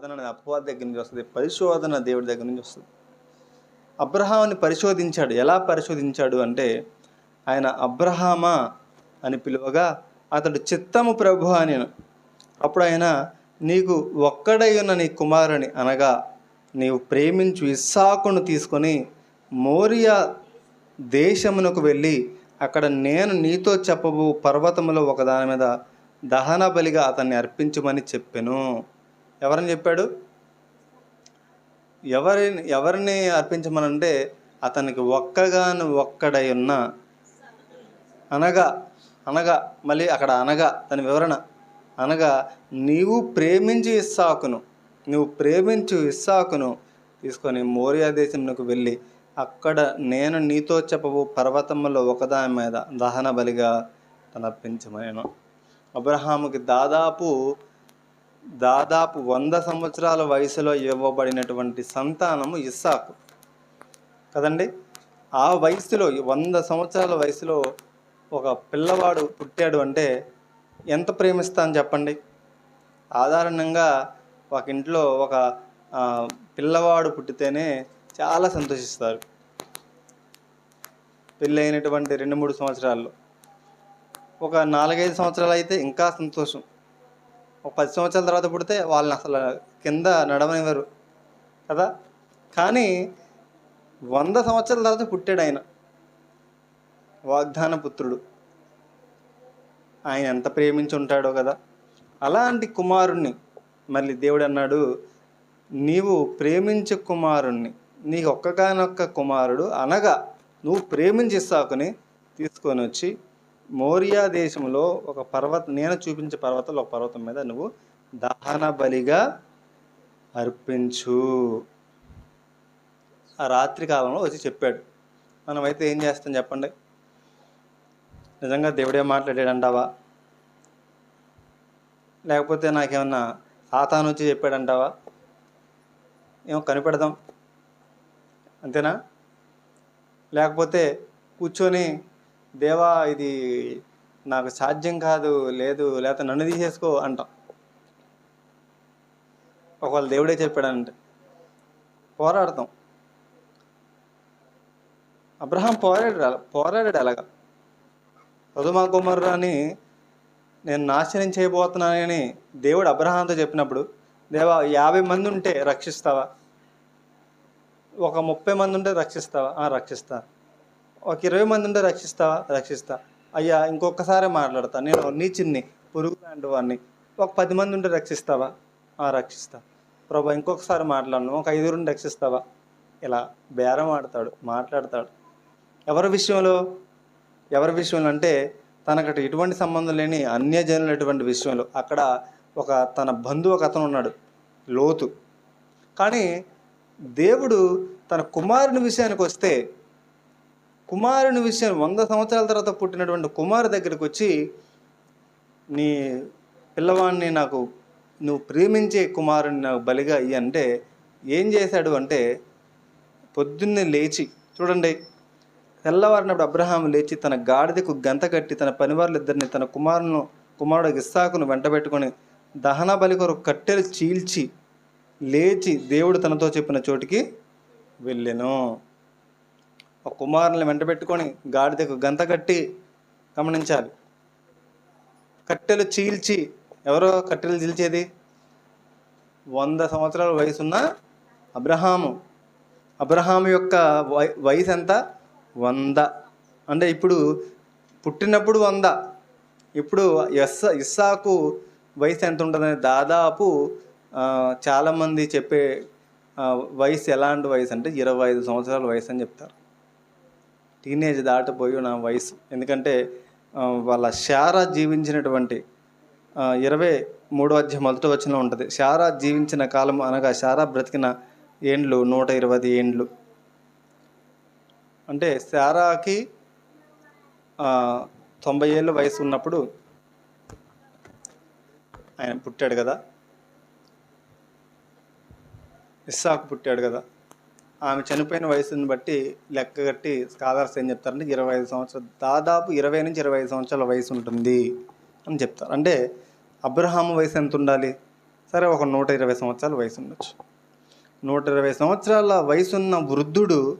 శోధన అనేది అపవాది దగ్గర నుంచి వస్తుంది పరిశోధన దేవుడి దగ్గర నుంచి వస్తుంది. అబ్రహాన్ని పరిశోధించాడు. ఎలా పరిశోధించాడు అంటే ఆయన అబ్రహామా అని పిలువగా అతడు చిత్తము ప్రభు అని అప్పుడు ఆయన నీకు ఒక్కడై ఉన్న నీ కుమారుని అనగా నీవు ప్రేమించు ఇస్సాకును తీసుకొని మోరియా దేశమునకు వెళ్ళి అక్కడ నేను నీతో చెప్పబో పర్వతములో ఒకదాని మీద దహన బలిగా అతన్ని అర్పించమని చెప్పాను. ఎవరని చెప్పాడు? ఎవరిని ఎవరిని అర్పించమనంటే అతనికి ఒక్కగాను ఒక్కడై ఉన్న అనగా అనగా మళ్ళీ అక్కడ అనగా దాని వివరణ. అనగా నీవు ప్రేమించి ఇస్సాకును నువ్వు ప్రేమించు ఇస్సాకును తీసుకొని మోరియా దేశంలోకి వెళ్ళి అక్కడ నేను నీతో చెప్పవు పర్వతములో ఒకదాని మీద దహన బలిగా తనర్పించమనేను అబ్రహాముకి దాదాపు దాదాపు వంద సంవత్సరాల వయసులో ఇవ్వబడినటువంటి సంతానము ఇస్సాకు. కదండి? ఆ వయసులో వంద సంవత్సరాల వయసులో ఒక పిల్లవాడు పుట్టాడు అంటే ఎంత ప్రేమిస్తాను చెప్పండి? సాధారణంగా ఒక ఇంట్లో ఒక పిల్లవాడు పుట్టితేనే చాలా సంతోషిస్తారు. పెళ్ళైనటువంటి రెండు మూడు సంవత్సరాల్లో. ఒక నాలుగైదు సంవత్సరాలు అయితే ఇంకా సంతోషం. ఒక పది సంవత్సరాల తర్వాత పుడితే వాళ్ళని అసలు కింద నడవనివ్వరు. కదా? కానీ వంద సంవత్సరాల తర్వాత పుట్టాడు ఆయన. వాగ్దాన పుత్రుడు. ఆయన ఎంత ప్రేమించి ఉంటాడో కదా? అలాంటి కుమారుణ్ణి మళ్ళీ దేవుడు అన్నాడు నీవు ప్రేమించే కుమారుణ్ణి. నీకు ఒక్కగానొక్క కుమారుడు అనగా నువ్వు ప్రేమించి సాకుని తీసుకొని వచ్చి మోరియా దేశంలో ఒక పర్వత నేను చూపించే పర్వతంలో ఒక పర్వతం మీద నువ్వు దహన బలిగా అర్పించు. ఆ రాత్రి కాలంలో వచ్చి చెప్పాడు. మనమైతే ఏం చేస్తాం చెప్పండి? నిజంగా దేవుడే మాట్లాడాడు అంటావా లేకపోతే నాకేమన్నా సాతాను వచ్చి చెప్పాడంటావా? ఏమో కనిపెడదాం. అంతేనా? లేకపోతే కూర్చొని దేవా ఇది నాకు సాధ్యం కాదు లేదు లేకపోతే నన్ను తీసేసుకో అంటాం. ఒకవేళ దేవుడే చెప్పాడంటే పోరాడతాం. అబ్రహాం పోరాడాడు పోరాడాడు అలాగా సదుమా కుమారుని నేను నాశనం చేయబోతున్నానని దేవుడు అబ్రహాంతో చెప్పినప్పుడు దేవా యాభై మంది ఉంటే రక్షిస్తావా? ఒక ముప్పై మంది ఉంటే రక్షిస్తావా? రక్షిస్తాను రక్షిస్తా. ఒక ఇరవై మంది ఉంటే రక్షిస్తావా రక్షిస్తా. అయ్యా ఇంకొకసారి మాట్లాడతా. నేను నీచిన్ని పురుగు లాంటి వాడిని ఒక పది మంది ఉంటే రక్షిస్తావా? "ఆ, రక్షిస్తా. ప్రభా ఇంకొకసారి మాట్లాడను. ఒక ఐదుగురిని రక్షిస్తావా? ఇలా బేరం ఆడతాడు మాట్లాడతాడు. ఎవరి విషయంలో? ఎవరి విషయంలో అంటే తనకటి ఎటువంటి సంబంధం లేని అన్యజనులటువంటి విషయంలో. అక్కడ ఒక తన బంధువు ఒక అతను ఉన్నాడు లోతు. కానీ దేవుడు తన కుమారుని విషయానికి వస్తే కుమారుని విషయం వంద సంవత్సరాల తర్వాత పుట్టినటువంటి కుమారు దగ్గరికి వచ్చి నీ పిల్లవాడిని నాకు నువ్వు ప్రేమించే కుమారుని నాకు బలిగా ఇయ్యి అంటే ఏం చేశాడు అంటే పొద్దున్నే లేచి చూడండి తెల్లవారినప్పుడు అబ్రహాం లేచి తన గాడిదకు గంత కట్టి తన పనివారులిద్దరిని తన కుమారును కుమారుడు ఇస్సాకును వెంటబెట్టుకొని దహన బలి కొరకు కట్టెలు చీల్చి లేచి దేవుడు తనతో చెప్పిన చోటికి వెళ్ళెను. ఒక కుమారుని వెంటబెట్టుకొని గాడిదకు గంత కట్టి గమనించాలి. కట్టెలు చీల్చి ఎవరో కట్టెలు చీల్చేది? వంద సంవత్సరాల వయసున్న అబ్రహాము. అబ్రహాము యొక్క వై వయసు ఎంత? వంద. అంటే ఇప్పుడు పుట్టినప్పుడు వంద. ఇప్పుడు ఎస్ ఇస్సాకు వయసు ఎంత ఉంటుందని దాదాపు చాలామంది చెప్పే వయసు ఎలాంటి వయసు అంటే ఇరవై ఐదు సంవత్సరాల వయసు అని చెప్తారు. టీనేజ్ దాటిపోయి నా వయసు. ఎందుకంటే వాళ్ళ శారా జీవించినటువంటి ఇరవై మూడో అధ్యాయం మొదటి వచ్చిన ఉంటుంది. శారా జీవించిన కాలం అనగా శారా బ్రతికిన ఏండ్లు నూట ఇరవై ఏండ్లు. అంటే శారాకి తొంభై ఏళ్ళ వయసు ఉన్నప్పుడు ఆయన పుట్టాడు కదా. ఇస్సాకు పుట్టాడు కదా. ఆమె చనిపోయిన వయసుని బట్టి లెక్క కట్టి స్కాలర్స్ ఏం చెప్తారంటే ఇరవై ఐదు సంవత్సరాలు దాదాపు ఇరవై నుంచి ఇరవై ఐదు సంవత్సరాల వయసు ఉంటుంది అని చెప్తారు. అంటే అబ్రహాం వయసు ఎంత ఉండాలి? సరే ఒక నూట ఇరవై సంవత్సరాల వయసు ఉండొచ్చు. నూట ఇరవై సంవత్సరాల వయసున్న వృద్ధుడు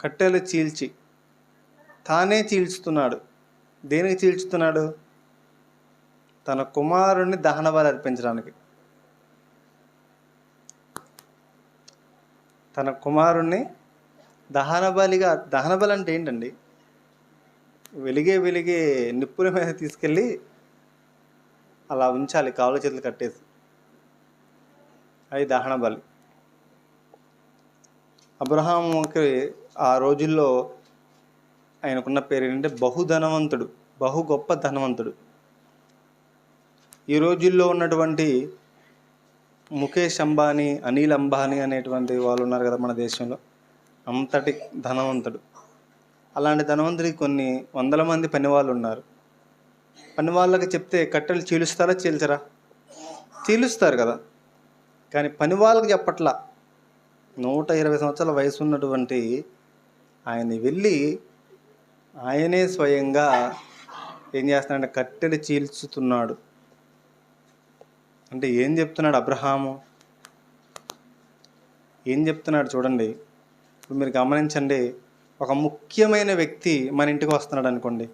కట్టెలు చీల్చి తానే చీల్చుతున్నాడు. దేనికి చీల్చుతున్నాడు? తన కుమారుణ్ణి దహన బలి అర్పించడానికి. తన కుమారుణ్ణి దహనబలిగా దహనబలి అంటే ఏంటండి? వెలిగే వెలిగే నిప్పుల మీద తీసుకెళ్ళి అలా ఉంచాలి కావుల చేతులు కట్టేసి. అది దహన బలి ఆ రోజుల్లో ఆయనకున్న పేరు ఏంటంటే బహుధనవంతుడు బహు గొప్ప ధనవంతుడు. ఈ రోజుల్లో ఉన్నటువంటి ముఖేష్ అంబానీ అనిల్ అంబానీ అనేటువంటి వాళ్ళు ఉన్నారు కదా మన దేశంలో. అంతటి ధనవంతుడు. అలాంటి ధనవంతుడికి కొన్ని వందల మంది పని వాళ్ళు ఉన్నారు. పని వాళ్ళకి చెప్తే కట్టెలు చీలుస్తారా చీల్చరా? చీలుస్తారు కదా. కానీ పని వాళ్ళకి చెప్పట్లా. నూట ఇరవై సంవత్సరాల వయసు ఉన్నటువంటి ఆయన వెళ్ళి ఆయనే స్వయంగా ఏం చేస్తున్నాడంటే కట్టెలు చీల్చుతున్నాడు. అంటే ఏం చెప్తున్నాడు అబ్రహాము? ఏం చెప్తున్నాడు చూడండి. ఇప్పుడు మీరు గమనించండి ఒక ముఖ్యమైన వ్యక్తి మన ఇంటికి వస్తున్నాడు అనుకోండి.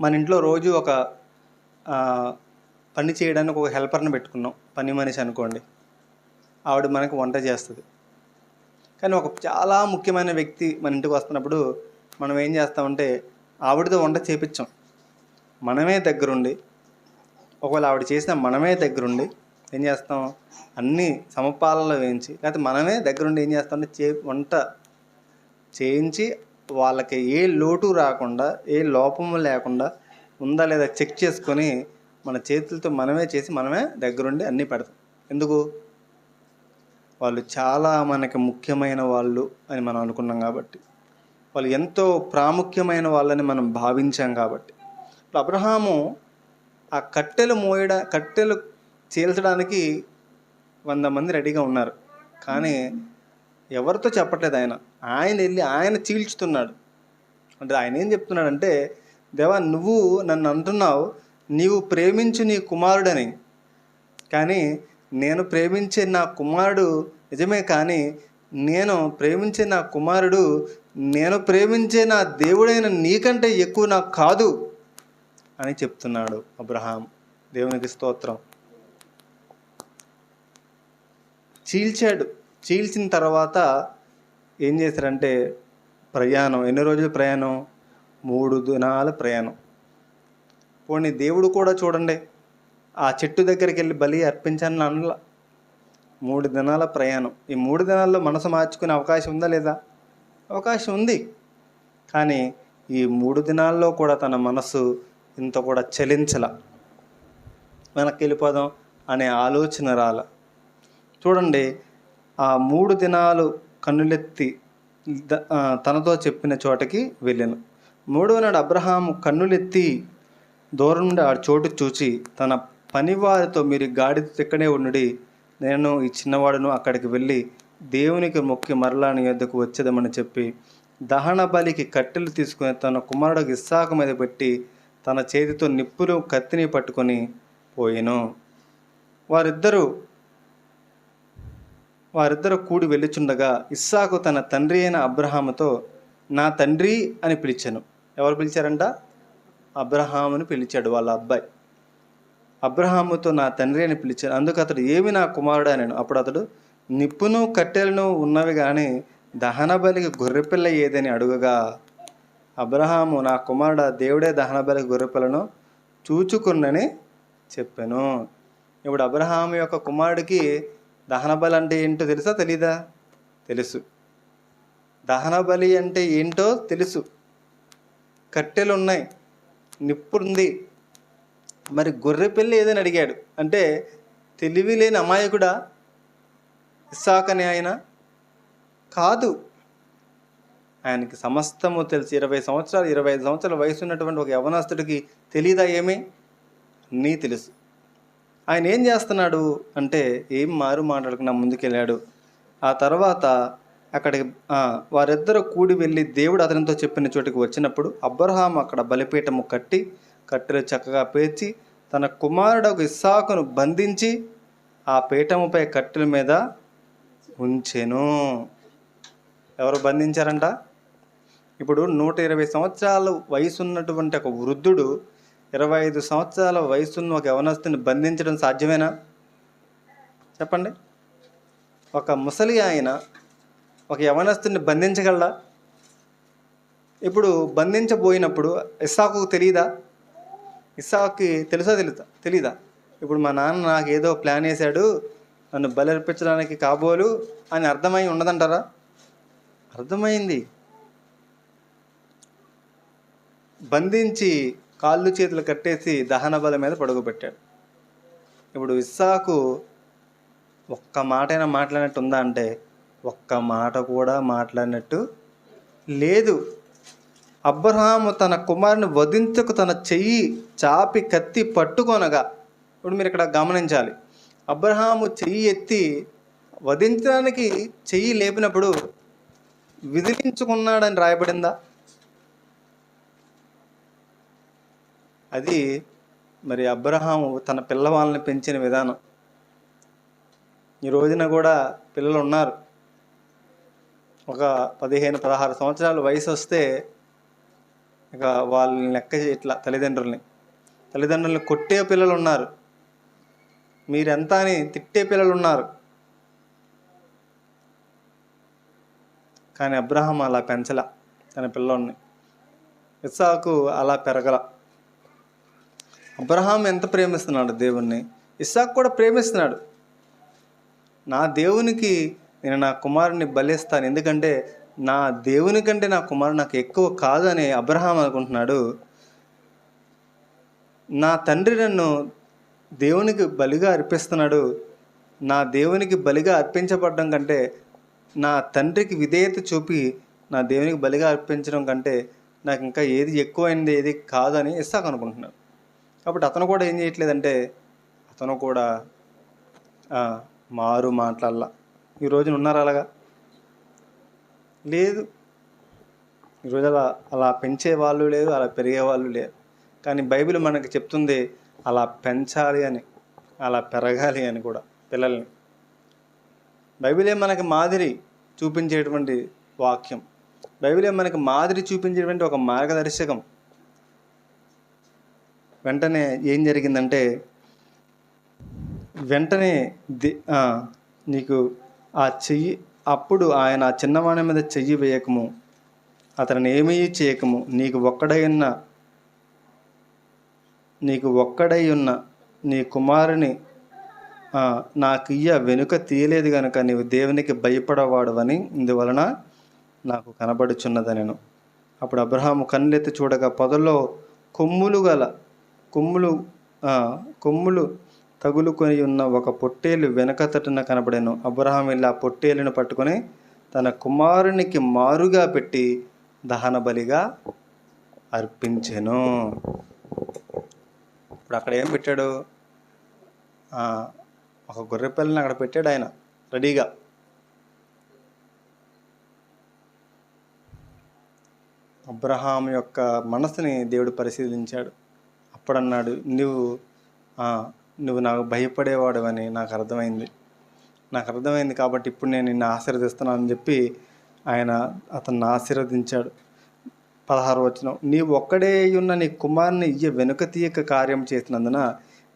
మన ఇంట్లో రోజు ఒక పని చేయడానికి ఒక హెల్పర్ని పెట్టుకున్నాం. పని మనిషి అనుకోండి. ఆవిడ మనకు వంట చేస్తుంది. కానీ ఒక చాలా ముఖ్యమైన వ్యక్తి మన ఇంటికి వస్తున్నప్పుడు మనం ఏం చేస్తామంటే ఆవిడతో వంట చేపించాం. మనమే దగ్గరుండి ఒకవేళ ఆవిడ చేసిన మనమే దగ్గరుండి ఏం చేస్తాం? అన్నీ సమపాలలో వేయించి లేకపోతే మనమే దగ్గరుండి ఏం చేస్తామంటే చే వంట చేయించి వాళ్ళకి ఏ లోటు రాకుండా ఏ లోపము లేకుండా ఉందా లేదా చెక్ చేసుకొని మన చేతులతో మనమే చేసి మనమే దగ్గరుండి అన్నీ పెడతాం. ఎందుకు? వాళ్ళు చాలా మనకి ముఖ్యమైన వాళ్ళు అని మనం అనుకున్నాం కాబట్టి. వాళ్ళు ఎంతో ప్రాముఖ్యమైన వాళ్ళని మనం భావించాం కాబట్టి. ఇప్పుడు అబ్రహాము ఆ కట్టెలు మోయడ కట్టెలు చీల్చడానికి వంద మంది రెడీగా ఉన్నారు. కానీ ఎవరితో చెప్పట్లేదు ఆయన. ఆయన వెళ్ళి ఆయన చీల్చుతున్నాడు. అంటే ఆయన ఏం చెప్తున్నాడంటే దేవా నువ్వు నన్ను అంటున్నావు నీవు ప్రేమించు నీ కుమారుడని. కానీ నేను ప్రేమించే నా కుమారుడు నిజమే కానీ నేను ప్రేమించే నా కుమారుడు నేను ప్రేమించే నా దేవుడైన నీకంటే ఎక్కువ నాకు కాదు. అని చెప్తున్నాడు అబ్రహాం. దేవునికి స్తోత్రం. చీల్చాడు. చీల్చిన తర్వాత ఏం చేశారంటే ప్రయాణం. ఎన్ని రోజుల ప్రయాణం? మూడు దినాల ప్రయాణం. పోనీ దేవుడు కూడా చూడండి ఆ చెట్టు దగ్గరికి వెళ్ళి బలి అర్పించాలని అనలా. మూడు దినాల ప్రయాణం. ఈ మూడు దినాల్లో మనసు మార్చుకునే అవకాశం ఉందా లేదా? అవకాశం ఉంది. కానీ ఈ మూడు దినాల్లో కూడా తన మనసు ఇంత కూడా చలించల. వెనక్కి వెళ్ళిపోదాం అనే ఆలోచన రాల. చూడండి ఆ మూడు దినాలు కన్నులెత్తి తనతో చెప్పిన చోటకి వెళ్ళాను. మూడవ నాడు అబ్రహాము కన్నులెత్తి దూరం నుండి ఆ చోటు చూచి తన పనివారితో మీరు గాడిద ఇక్కడే ఉండి నేను ఈ చిన్నవాడును అక్కడికి వెళ్ళి దేవునికి మొక్కి మరలా నీ యొద్దకు వచ్చేదమని చెప్పి దహన బలికి కట్టెలు తీసుకుని తన కుమారుడికి ఇస్సాకు మీద పెట్టి తన చేతితో నిప్పులు కత్తిని పట్టుకొని పోయెను. వారిద్దరూ వారిద్దరు కూడి వెళ్ళుచుండగా ఇస్సాకు తన తండ్రి అయిన అబ్రహాముతో నా తండ్రి అని పిలిచాను. ఎవరు పిలిచారంట? అబ్రహాముని పిలిచాడు వాళ్ళ అబ్బాయి. అబ్రహాముతో నా తండ్రి అని పిలిచాను. అందుకు అతడు ఏమి నా కుమారుడు అన్నాను అప్పుడు అతడు నిప్పును కట్టెలను ఉన్నవి కానీ దహన బలికి గొర్రెపిల్ల ఏదని అడుగగా అబ్రహాము నా కుమారుడు దేవుడే దహన బలికి గొర్రెపిల్లను చూచుకున్నని చెప్పాను. ఇప్పుడు అబ్రహాం యొక్క కుమారుడికి దహన బలి అంటే ఏంటో తెలుసా? తెలీదా? తెలుసు. దహన బలి అంటే ఏంటో తెలుసు. కట్టెలు ఉన్నాయి నిప్పుంది. మరి గొర్రె పిల్లి ఏదని అడిగాడు? అంటే తెలివి లేని అమాయకుడా? ఇస్సాకని ఆయన? కాదు. ఆయనకి సమస్తము తెలిసి ఇరవై సంవత్సరాలు ఇరవై ఐదు సంవత్సరాల వయసు ఉన్నటువంటి ఒక యవనస్తుడికి తెలీదా ఏమీ? నీ తెలుసు. ఆయన ఏం చేస్తున్నాడు అంటే ఏం మారు మాట్లాడకుండా ముందుకెళ్ళాడు. ఆ తర్వాత అక్కడికి వారిద్దరూ కూడి వెళ్ళి దేవుడు అతనితో చెప్పిన చోటికి వచ్చినప్పుడు అబ్రహాం అక్కడ బలిపీఠము కట్టి కట్టెలు చక్కగా పేర్చి తన కుమారుడు ఇస్సాకును బంధించి ఆ పీఠముపై కట్టెల మీద ఉంచెను. ఎవరు బంధించారంట? ఇప్పుడు నూట ఇరవై సంవత్సరాల వయసు ఉన్నటువంటి ఒక వృద్ధుడు ఇరవై ఐదు సంవత్సరాల వయసున్న ఒక యవనస్తుని బంధించడం సాధ్యమేనా? చెప్పండి. ఒక ముసలి ఆయన ఒక యవనస్తుని బంధించగలడా? ఇప్పుడు బంధించబోయినప్పుడు ఇస్సాకు తెలియదా ఇస్సాకుకి తెలుసా తెలుసా తెలీదా? ఇప్పుడు మా నాన్న నాకు ఏదో ప్లాన్ వేశాడు నన్ను బలర్పించడానికి కాబోలు అని అర్థమై ఉండదంటారా అర్థమైంది. బంధించి కాళ్ళు చేతులు కట్టేసి దహన బల మీద పడుకోబెట్టాడు. ఇప్పుడు ఇస్సాకు ఒక్క మాటైనా మాట్లాడినట్టు ఉందా అంటే ఒక్క మాట కూడా మాట్లాడినట్టు లేదు. అబ్రహాము తన కుమారుని వధించకు తన చెయ్యి చాపి కత్తి పట్టుకొనగా ఇప్పుడు మీరు ఇక్కడ గమనించాలి. అబ్రహాము చెయ్యి ఎత్తి వధించడానికి చెయ్యి లేపినప్పుడు విదిలించుకున్నాడని రాయబడిందా? అది మరి అబ్రహాం తన పిల్లవాళ్ళని పెంచిన విధానం. ఈ రోజున కూడా పిల్లలు ఉన్నారు ఒక పదిహేను పదహారు సంవత్సరాలు వయసు వస్తే ఇక వాళ్ళని లెక్క ఇట్లా తల్లిదండ్రుల్ని. తల్లిదండ్రుల్ని కొట్టే పిల్లలు ఉన్నారు మీరెంత అని తిట్టే పిల్లలు ఉన్నారు కానీ అబ్రహం అలా పెంచల తన పిల్లల్ని ఇస్సాకు అలా పెరగల. అబ్రహాం ఎంత ప్రేమిస్తున్నాడు దేవుణ్ణి? ఇస్సాక్ కూడా ప్రేమిస్తున్నాడు. నా దేవునికి నేను నా కుమారుని బలిస్తాను. ఎందుకంటే నా దేవుని కంటే నా కుమారుడు నాకు ఎక్కువ కాదని అబ్రహాం అనుకుంటున్నాడు. నా తండ్రి నన్ను దేవునికి బలిగా అర్పిస్తున్నాడు. నా దేవునికి బలిగా అర్పించబడడం కంటే నా తండ్రికి విధేయత చూపి నా దేవునికి బలిగా అర్పించడం కంటే నాకు ఇంకా ఏది ఎక్కువైంది ఏది కాదని ఇస్తాకు అనుకుంటున్నాడు. కాబట్టి అతను కూడా ఏం చేయట్లేదంటే అతను కూడా మారు మాట్లాడాల. ఈ రోజున ఉన్నారు అలాగా? లేదు. ఈరోజు అలా అలా పెంచే వాళ్ళు లేదు అలా పెరిగే వాళ్ళు లేరు. కానీ బైబిల్ మనకి చెప్తుంది అలా పెంచాలి అని అలా పెరగాలి అని కూడా పిల్లల్ని. బైబిలే మనకి మాదిరి చూపించేటువంటి వాక్యం. బైబిలే మనకి మాదిరి చూపించేటువంటి ఒక మార్గదర్శకం. వెంటనే ఏం జరిగిందంటే వెంటనే ది నీకు ఆ చెయ్యి అప్పుడు ఆయన ఆ చిన్నవాని మీద చెయ్యి వేయకము. అతనిని ఏమీ చేయకము. నీకు ఒక్కడై ఉన్న నీకు ఒక్కడై ఉన్న నీ కుమారుని నాకు ఇయ్య వెనుక తీయలేదు కనుక నీవు దేవునికి భయపడవాడవని ఇందువలన నాకు కనబడుచున్నదనెను. అప్పుడు అబ్రహాము కన్నెత్తి చూడగా పొదల్లో కొమ్ములు గల కొమ్ములు కొమ్ములు తగులుకొని ఉన్న ఒక పొట్టేలు వెనకతటున కనబడెను. అబ్రహాం ఇలా పొట్టేలును పట్టుకొని తన కుమారునికి మారుగా పెట్టి దహన బలిగా అర్పించెను. ఇప్పుడు అక్కడ ఏం పెట్టాడు? ఒక గొర్రె పిల్లని అక్కడ పెట్టాడు ఆయన రెడీగా. అబ్రహాం యొక్క మనసుని దేవుడు పరిశీలించాడు. అప్పుడన్నాడు నువ్వు నువ్వు నాకు భయపడేవాడు అని నాకు అర్థమైంది. నాకు అర్థమైంది కాబట్టి ఇప్పుడు నేను నిన్ను ఆశీర్వదిస్తున్నాను అని చెప్పి ఆయన అతన్ని ఆశీర్వదించాడు. పదహారు వచ్చిన నీవు ఒక్కడే ఉన్న నీ కుమారుని ఇయ్య వెనుక తీయక కార్యం చేసినందున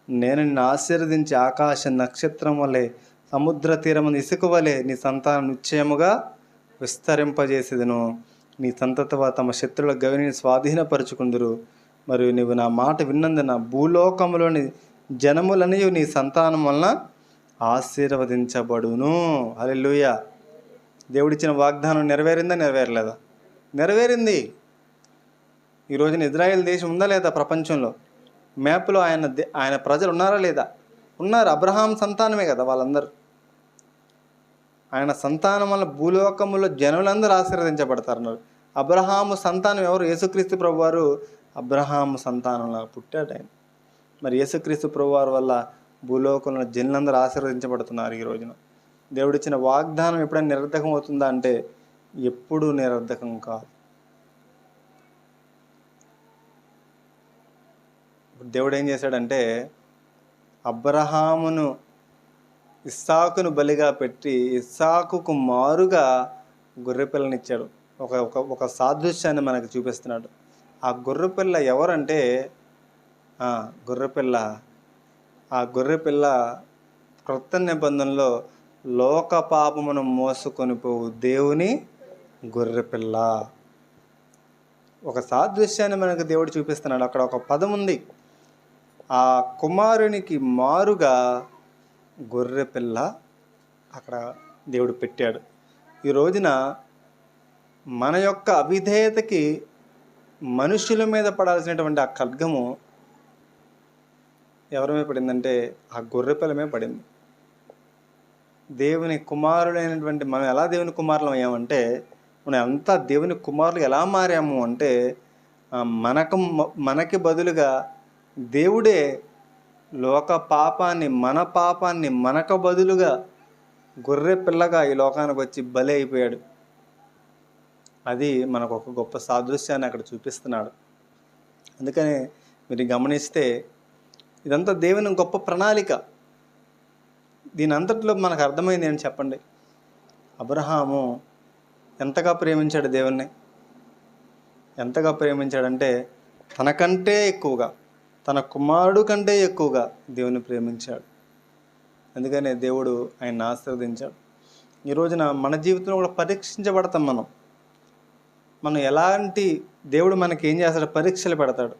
నేను నిన్ను ఆశీర్వదించి ఆకాశ నక్షత్రం వలె సముద్ర తీరమున ఇసుక వలె నీ సంతానం నిశ్చయముగా విస్తరింపజేసేదను. నీ సంతత తమ శత్రుల గవిని స్వాధీనపరుచుకుందురు. మరియు నీవు నా మాట విన్నందున భూలోకములోని జనములని నీ సంతానం వలన ఆశీర్వదించబడును. హల్లెలూయ. దేవుడిచ్చిన వాగ్దానం నెరవేరిందా నెరవేరలేదా? నెరవేరింది. ఈ రోజున ఇజ్రాయెల్ దేశం ఉందా లేదా ప్రపంచంలో? మ్యాప్లో ఆయన దే- ఆయన ప్రజలు ఉన్నారా లేదా? ఉన్నారు. అబ్రహాం సంతానమే కదా వాళ్ళందరూ. ఆయన సంతానం వల్ల భూలోకములో జనులందరూ ఆశీర్వదించబడతారు అన్నారు అబ్రహాము సంతానం ఎవరు? యేసుక్రీస్తు ప్రభు అబ్రహాం అబ్రహాము సంతానంలా పుట్టాడు ఆయన మరి యేసుక్రీస్తు ప్రభువారి వల్ల భూలోకంలో జనులందరూ ఆశీర్వదించబడుతున్నారు ఈ రోజున. దేవుడిచ్చిన వాగ్దానం ఎప్పుడైనా నిరర్ధకం అవుతుందా అంటే ఎప్పుడూ నిరర్ధకం కాదు. దేవుడు ఏం చేశాడంటే అబ్రహామును ఇస్సాకును బలిగా పెట్టి ఇస్సాకుకు మారుగా గొర్రెపిల్లనిచ్చాడు. ఒక ఒక ఒక సాదృశ్యాన్ని మనకు చూపిస్తున్నాడు. ఆ గొర్రెపిల్ల ఎవరంటే గొర్రెపిల్ల. ఆ గొర్రెపిల్ల క్రొత్త నిబంధనలో లోక పాపమును మోసుకొని పోవు దేవుని గొర్రెపిల్ల. ఒక సాదృశ్యాన్ని మనకు దేవుడు చూపిస్తున్నాడు. అక్కడ ఒక పదం ఉంది. ఆ కుమారునికి మారుగా గొర్రెపిల్ల అక్కడ దేవుడు పెట్టాడు. ఈ రోజున మన యొక్క అవిధేయతకి మనుషుల మీద పడాల్సినటువంటి ఆ ఖడ్గము ఎవరి మీద పడిందంటే ఆ గొర్రెపిల్ల మీద పడింది. దేవుని కుమారుడైనటువంటి మనం ఎలా దేవుని కుమారులం అయ్యామంటే మనం అంతా దేవుని కుమారులు ఎలా మారాము అంటే మనకు మనకి బదులుగా దేవుడే లోక పాపాన్ని మన పాపాన్ని మనకు బదులుగా గొర్రె పిల్లగా ఈ లోకానికి వచ్చి బలి అయిపోయాడు. అది మనకు ఒక గొప్ప సాదృశ్యాన్ని అక్కడ చూపిస్తున్నాడు. అందుకని మీరు గమనిస్తే ఇదంతా దేవుని గొప్ప ప్రణాళిక. దీని అంతట్లో మనకు అర్థమైంది అని చెప్పండి? అబ్రహాము ఎంతగా ప్రేమించాడు దేవుణ్ణి? ఎంతగా ప్రేమించాడంటే తనకంటే ఎక్కువగా తన కుమారుడు కంటే ఎక్కువగా దేవుని ప్రేమించాడు. అందుకనే దేవుడు ఆయన ఆశీర్వదించాడు. ఈ రోజున మన జీవితంలో కూడా పరీక్షించబడతాం మనం. మనం ఎలాంటి దేవుడు మనకి ఏం చేస్తాడు పరీక్షలు పెడతాడు.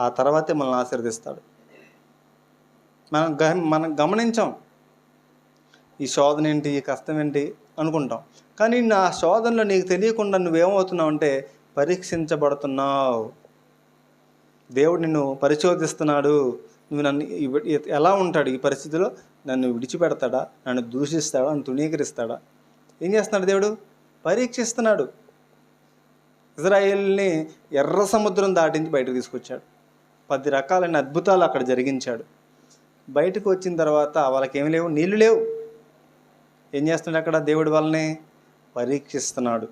ఆ తర్వాతే మనల్ని ఆశీర్వదిస్తాడు. మనం గ మనం గమనించాం. ఈ శోధన ఏంటి? ఈ కష్టం ఏంటి? అనుకుంటాం. కానీ నా శోధనలో నీకు తెలియకుండా నువ్వేమవుతున్నావు అంటే పరీక్షించబడుతున్నావు. దేవుడు నిన్ను పరిశోధిస్తున్నాడు. నువ్వు నన్ను ఎలా ఉంటాడు ఈ పరిస్థితిలో? నన్ను విడిచిపెడతాడా? నన్ను దూషిస్తాడా? నన్ను తుణీకరిస్తాడా? ఏం చేస్తున్నాడు దేవుడు? పరీక్షిస్తున్నాడు. ఇజ్రాయేల్ని ఎర్ర సముద్రం దాటించి బయటకు తీసుకొచ్చాడు. పది రకాలైన అద్భుతాలు అక్కడ జరిగించాడు. బయటకు వచ్చిన తర్వాత వాళ్ళకి ఏమి లేవు నీళ్ళు లేవు. ఏం చేస్తున్నాడు అక్కడ దేవుడి వాళ్ళని? పరీక్షిస్తున్నాడు.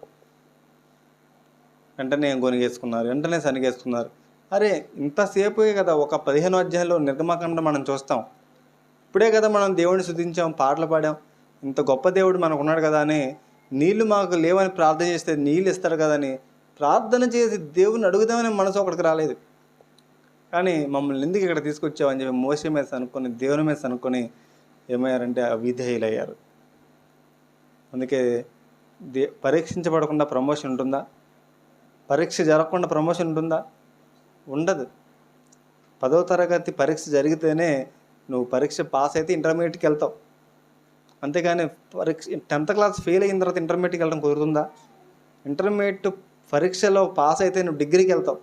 వెంటనే గొనిగేసుకున్నారు? వెంటనే సనిగేసుకున్నారు. అరే ఇంతసేపే కదా ఒక పదిహేను అధ్యాయంలో నిర్గమకాండ మనం చూస్తాం. ఇప్పుడే కదా మనం దేవుడిని శుద్ధించాం పాటలు పాడాం. ఇంత గొప్ప దేవుడు మనకు ఉన్నాడు కదా అని నీళ్ళు మాకు లేవని ప్రార్థన చేస్తే నీళ్ళు ఇస్తారు కదా అని ప్రార్థన చేసి దేవుని అడుగుదామని మనసు ఒకటికి రాలేదు. కానీ మమ్మల్ని ఎందుకు ఇక్కడ తీసుకొచ్చావని చెప్పి మోస మీద అనుకొని దేవుని మీద అనుకొని ఏమయ్యారంటే అవిధేయులయ్యారు అందుకే దే పరీక్షించబడకుండా ప్రమోషన్ ఉంటుందా? పరీక్ష జరగకుండా ప్రమోషన్ ఉంటుందా? ఉండదు. పదో తరగతి పరీక్ష జరిగితేనే నువ్వు పరీక్ష పాస్ అయితే ఇంటర్మీడియట్కి వెళ్తావు. అంతేగాని పరీక్ష టెన్త్ క్లాస్ ఫెయిల్ అయిన తర్వాత ఇంటర్మీడియట్కి వెళ్ళడం కుదురుతుందా? ఇంటర్మీడియట్ పరీక్షలో పాస్ అయితే నువ్వు డిగ్రీకి వెళ్తావు.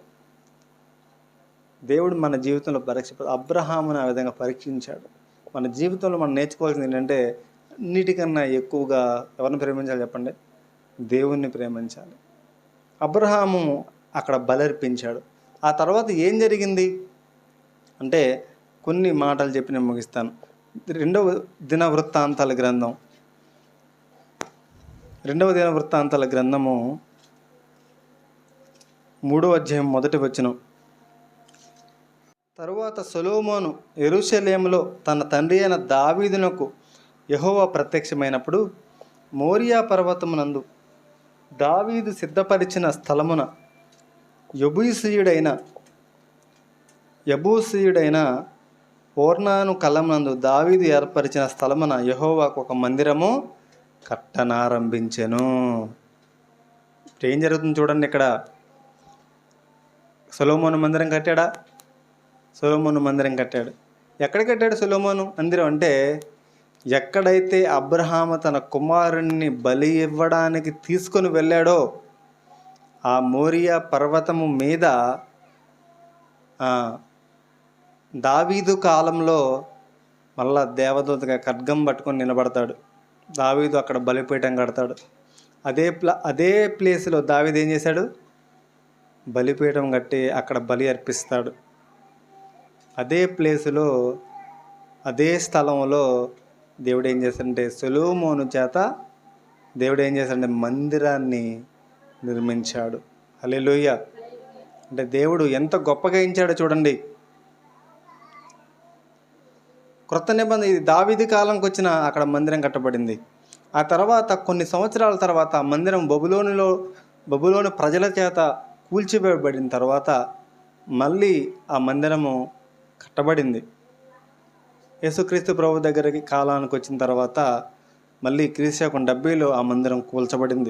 దేవుడు మన జీవితంలో పరీక్ష అబ్రహామును ఆ విధంగా పరీక్షించాడు. మన జీవితంలో మనం నేర్చుకోవాల్సింది ఏంటంటే అన్నిటికన్నా ఎక్కువగా ఎవరిని ప్రేమించాలి చెప్పండి? దేవుణ్ణి ప్రేమించాలి. అబ్రహాము అక్కడ బలర్పించాడు. ఆ తర్వాత ఏం జరిగింది? అంటే కొన్ని మాటలు చెప్పి నేను ముగిస్తాను. రెండవ దిన వృత్తాంతాల గ్రంథం. రెండవ దిన వృత్తాంతాల గ్రంథము మూడో అధ్యాయం మొదటి వచనం. తరువాత సొలోమోను ఎరుషలేములో తన తండ్రి అయిన దావీదునకు యహోవా ప్రత్యక్షమైనప్పుడు మోరియా పర్వతమునందు దావీదు సిద్ధపరిచిన స్థలమున యబూసీయుడైన యబూసీయుడైన ఓర్నాను కలమునందు దావీదు ఏర్పరిచిన స్థలమున యహోవాకు ఒక మందిరము కట్టనారంభించెను. ఇప్పుడు ఏం జరుగుతుంది చూడండి ఇక్కడ. సొలోమోను మందిరం కట్టాడా? సొలోమోను మందిరం కట్టాడు. ఎక్కడ కట్టాడు సొలోమోను మందిరం అంటే ఎక్కడైతే అబ్రహాము తన కుమారుణ్ణి బలి ఇవ్వడానికి తీసుకొని వెళ్ళాడో ఆ మోరియా పర్వతము మీద దావీదు కాలంలో మళ్ళా దేవదూతగా ఖడ్గం పట్టుకొని నిలబడతాడు. దావీదు అక్కడ బలిపీఠం కడతాడు. అదే ప్ల అదే ప్లేస్లో దావీదు ఏం చేశాడు? బలిపీఠం కట్టి అక్కడ బలి అర్పిస్తాడు. అదే ప్లేసులో అదే స్థలంలో దేవుడు ఏం చేశాడంటే సొలోమోను చేత దేవుడు ఏం చేశాడంటే మందిరాన్ని నిర్మించాడు. అలెలుయ్య అంటే దేవుడు ఎంత గొప్పగా ఇచ్చాడో చూడండి. క్రొత్త నిబంధన ఇది దావిది కాలంకి వచ్చిన అక్కడ మందిరం కట్టబడింది. ఆ తర్వాత కొన్ని సంవత్సరాల తర్వాత ఆ మందిరం బబులోనిలో బబులోని ప్రజల చేత కూల్చివేయబడిన తర్వాత మళ్ళీ ఆ మందిరము కట్టబడింది. యేసుక్రీస్తు ప్రభు దగ్గరికి కాలానికి వచ్చిన తర్వాత మళ్ళీ క్రీస్తు డెబ్బైలో ఆ మందిరం కూల్చబడింది.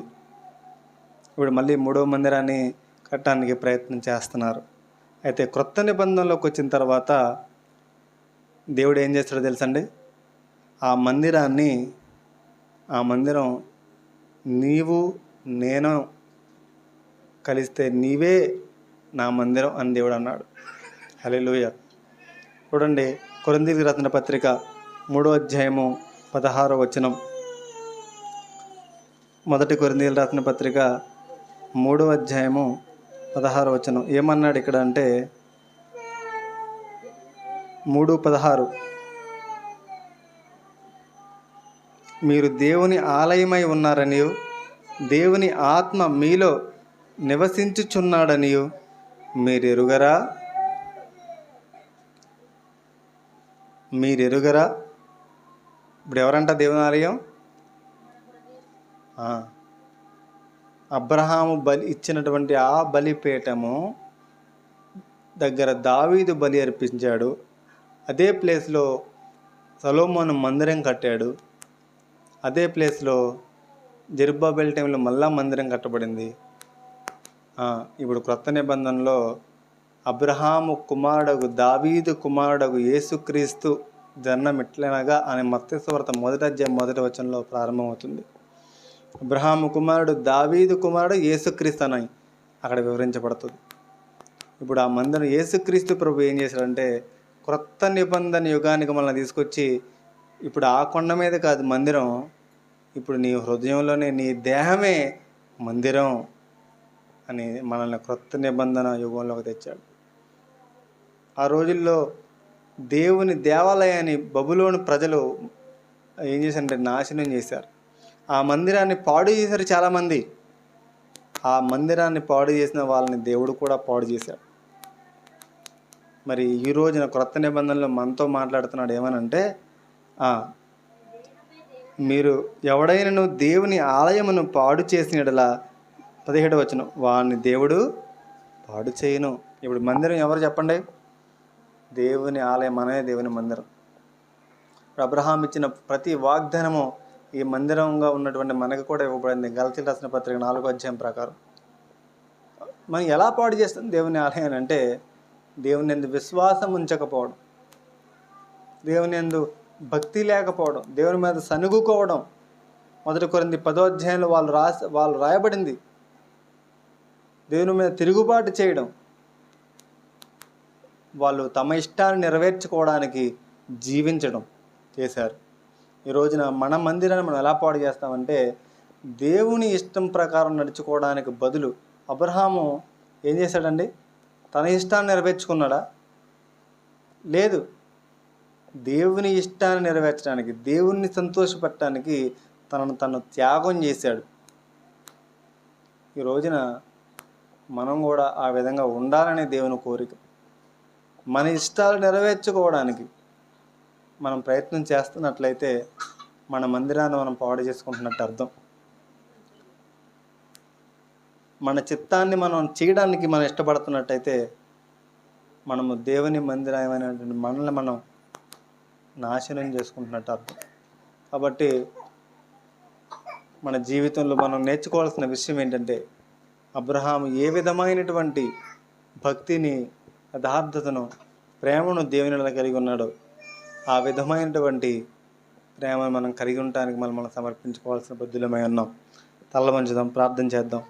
ఇప్పుడు మళ్ళీ మూడో మందిరాన్ని కట్టడానికి ప్రయత్నం చేస్తున్నారు. అయితే క్రొత్త నిబంధనలోకి వచ్చిన తర్వాత దేవుడు ఏం చేస్తాడో తెలుసండి? ఆ మందిరాన్ని ఆ మందిరం నీవు నేను కలిస్తే నీవే నా మందిరం అని దేవుడు అన్నాడు. హలెలుయ చూడండి కొరిందీలకు రత్న పత్రిక మూడో అధ్యాయము పదహారో వచనం. మొదటి కొరిందీలు రత్న పత్రిక మూడో అధ్యాయము పదహారో వచనం. ఏమన్నాడు ఇక్కడ అంటే మూడు పదహారు. మీరు దేవుని ఆలయమై ఉన్నారని దేవుని ఆత్మ మీలో నివసించుచున్నాడనియు మీరెరుగరా? మీరెరుగరా? మీరు ఎరుగరా ఇప్పుడు ఎవరంట దేవుని ఆలయం అబ్రహాము బలి ఇచ్చినటువంటి ఆ బలిపీఠము దగ్గర దావీదు బలి అర్పించాడు. అదే ప్లేస్లో సలోమోను మందిరం కట్టాడు. అదే ప్లేస్లో జెర్బాబెల్ టైంలో మళ్ళా మందిరం కట్టబడింది. ఇప్పుడు క్రొత్త నిబంధనలో అబ్రహాము కుమారుడగు దావీదు కుమారుడగు యేసుక్రీస్తు జన్మమిట్లనగా అనే మత్స్యవార్త మొదటి అధ్యాయం మొదటి వచనంలో ప్రారంభమవుతుంది. అబ్రహాము కుమారుడు దావీదు కుమారుడు యేసుక్రీస్తు అని అక్కడ వివరించబడుతుంది. ఇప్పుడు ఆ మందిరం యేసుక్రీస్తు ప్రభు ఏం చేశాడంటే క్రొత్త నిబంధన యుగానికి మనల్ని తీసుకొచ్చి ఇప్పుడు ఆ కొండ మీద కాదు మందిరం ఇప్పుడు నీ హృదయంలోనే నీ దేహమే మందిరం. అని మనల్ని క్రొత్త నిబంధన యుగంలోకి తెచ్చాడు. ఆ రోజుల్లో దేవుని దేవాలయాన్ని బబులోని ప్రజలు ఏం చేశారంటే నాశనం చేశారు. ఆ మందిరాన్ని పాడు చేశారు చాలామంది. ఆ మందిరాన్ని పాడు చేసిన వాళ్ళని దేవుడు కూడా పాడు చేశాడు. మరి ఈ రోజున క్రొత్త నిబంధనలు మనతో మాట్లాడుతున్నాడు ఏమనంటే మీరు ఎవడైనను దేవుని ఆలయమును పాడు చేసినడలా పదిహేడు వచ్చిన వాని దేవుడు పాడు చేయను. ఇప్పుడు మందిరం ఎవరు చెప్పండి? దేవుని ఆలయం మనమే దేవుని మందిరం. అబ్రహాం ఇచ్చిన ప్రతి వాగ్దానము ఈ మందిరంగా ఉన్నటువంటి మనకు కూడా ఇవ్వబడింది. గలతీ రాసిన పత్రిక నాలుగో అధ్యాయం ప్రకారం. మనం ఎలా పాడు చేస్తుంది దేవుని ఆలయాన్ని అంటే దేవుని ఎందు విశ్వాసం ఉంచకపోవడం దేవుని ఎందు భక్తి లేకపోవడం దేవుని మీద సనుగుకోవడం. మొదటి కొరింది పదో అధ్యాయంలో వాళ్ళు రాసి వాళ్ళు రాయబడింది. దేవుని మీద తిరుగుబాటు చేయడం. వాళ్ళు తమ ఇష్టాన్ని నెరవేర్చుకోవడానికి జీవించడం చేశారు. ఈ రోజున మన మందిరాన్ని మనం ఎలా పాడు చేస్తామంటే దేవుని ఇష్టం ప్రకారం నడుచుకోవడానికి బదులు అబ్రహాము ఏం చేశాడండి? తన ఇష్టాన్ని నెరవేర్చుకున్నాడా? లేదు. దేవుని ఇష్టాన్ని నెరవేర్చడానికి దేవుణ్ణి సంతోషపెట్టడానికి తనను తను త్యాగం చేశాడు. ఈ రోజున మనం కూడా ఆ విధంగా ఉండాలనే దేవుని కోరిక. మన ఇష్టాలు నెరవేర్చుకోవడానికి మనం ప్రయత్నం చేస్తున్నట్లయితే మన మందిరాన్ని మనం పాడు చేసుకుంటున్నట్టు అర్థం. మన చిత్తాన్ని మనం చేయడానికి మనం ఇష్టపడుతున్నట్టయితే మనము దేవుని మందిరమైనటువంటి మనల్ని మనం నాశనం చేసుకుంటున్నట్టు అర్థం. కాబట్టి మన జీవితంలో మనం నేర్చుకోవాల్సిన విషయం ఏంటంటే అబ్రహాం ఏ విధమైనటువంటి భక్తిని యథార్థతను ప్రేమను దేవుని కలిగి ఉన్నాడో ఆ విధమైనటువంటి ప్రేమను మనం కలిగి ఉండటానికి మనం మనం సమర్పించుకోవాల్సిన బుద్ధులమై ఉన్నాం. తల్ల మంచుదాం ప్రార్థన చేద్దాం.